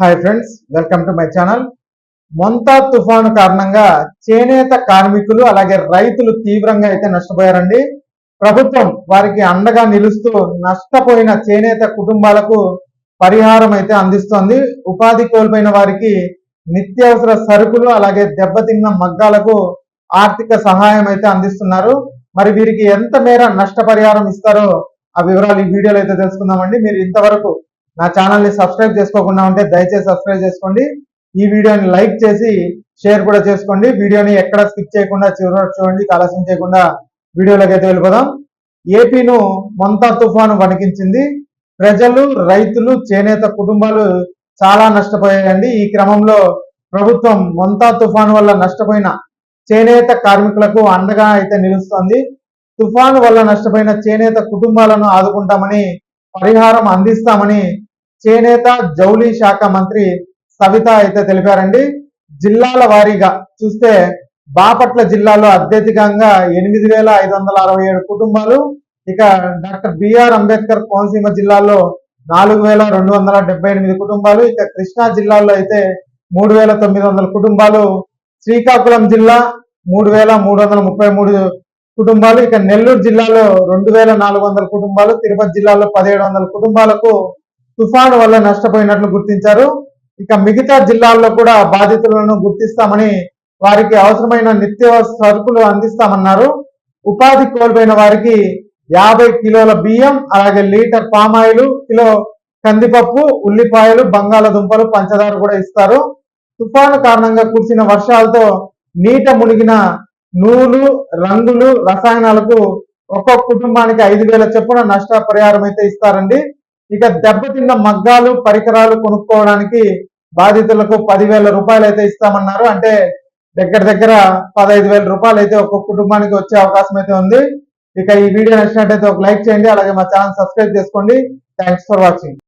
Hi friends welcome to my channel Montha తుఫాను కారణంగా చేనేత కార్మికులు అలాగే రైతులు తీవ్రంగా అయితే నష్టపోయారండి. ప్రభుత్వం వారికి అండగా నిలుస్తూ నష్టపోయిన చేనేత కుటుంబాలకు పరిహారం అయితే అందిస్తోంది. ఉపాధి కోల్పోయిన వారికి నిత్యావసర సరుకులు అలాగే దెబ్బతిన్న మగ్గాలకు ఆర్థిక సహాయం అయితే అందిస్తున్నారు. మరి వీరికి ఎంత మేర నష్టపరిహారం ఇస్తారో ఆ వివరాలు ఈ వీడియోలో అయితే తెలుసుకుందామండి. మీరు ఇంతవరకు నా ఛానల్ని సబ్స్క్రైబ్ చేసుకోకుండా ఉంటే దయచేసి సబ్స్క్రైబ్ చేసుకోండి. ఈ వీడియోని లైక్ చేసి షేర్ కూడా చేసుకోండి. వీడియోని ఎక్కడ స్కిప్ చేయకుండా చివరి చూడండి. ఆలస్యం చేయకుండా వీడియోలోకి అయితే వెళ్ళిపోదాం. ఏపీను మొంతా తుఫాను వణికించింది. ప్రజలు రైతులు చేనేత కుటుంబాలు చాలా నష్టపోయాయండి. ఈ క్రమంలో ప్రభుత్వం మొంతా తుఫాను వల్ల నష్టపోయిన చేనేత కార్మికులకు అండగా అయితే నిలుస్తోంది. తుఫాను వల్ల నష్టపోయిన చేనేత కుటుంబాలను ఆదుకుంటామని పరిహారం అందిస్తామని చేనేత జౌలి శాఖ మంత్రి సవిత అయితే తెలిపారండి. జిల్లాల వారీగా చూస్తే బాపట్ల జిల్లాలో అత్యధికంగా ఎనిమిది వేల ఐదు వందల అరవై ఏడు కుటుంబాలు ఇక డాక్టర్ బిఆర్ అంబేద్కర్ కోనసీమ జిల్లాలో నాలుగు వేల రెండు వందల డెబ్బై ఎనిమిది కుటుంబాలు ఇక కృష్ణా జిల్లాలో అయితే మూడు వేల తొమ్మిది వందల కుటుంబాలు శ్రీకాకుళం జిల్లా మూడు వేల మూడు వందల ముప్పై మూడు కుటుంబాలు ఇక నెల్లూరు జిల్లాలో రెండు వేల నాలుగు వందల కుటుంబాలు తిరుపతి జిల్లాలో పదిహేడు వందల కుటుంబాలకు తుఫాను వల్ల నష్టపోయినట్లు గుర్తించారు. ఇక మిగతా జిల్లాల్లో కూడా బాధితులను గుర్తిస్తామని వారికి అవసరమైన నిత్య సరుకులు అందిస్తామన్నారు. ఉపాధి కోల్పోయిన వారికి యాభై కిలోల బియ్యం అలాగే లీటర్ పామాయిలు కిలో కందిపప్పు ఉల్లిపాయలు బంగాళదుంపలు పంచదార కూడా ఇస్తారు. తుఫాను కారణంగా కురిసిన వర్షాలతో నీట మునిగిన నూలు రంగులు రసాయనాలకు ఒక్కొక్క కుటుంబానికి ఐదు వేల చొప్పున నష్ట పరిహారం అయితే ఇస్తారండి. ఇక దెబ్బతిన్న మగ్గాలు పరికరాలు కొనుక్కోవడానికి బాధితులకు పదివేల రూపాయలు అయితే ఇస్తామన్నారు. అంటే దగ్గర దగ్గర పదహైదు వేల రూపాయలు అయితే ఒక్కొక్క కుటుంబానికి వచ్చే అవకాశం అయితే ఉంది. ఇక ఈ వీడియో నచ్చినట్టయితే ఒక లైక్ చేయండి అలాగే మా ఛానల్ సబ్స్క్రైబ్ చేసుకోండి. Thanks for watching.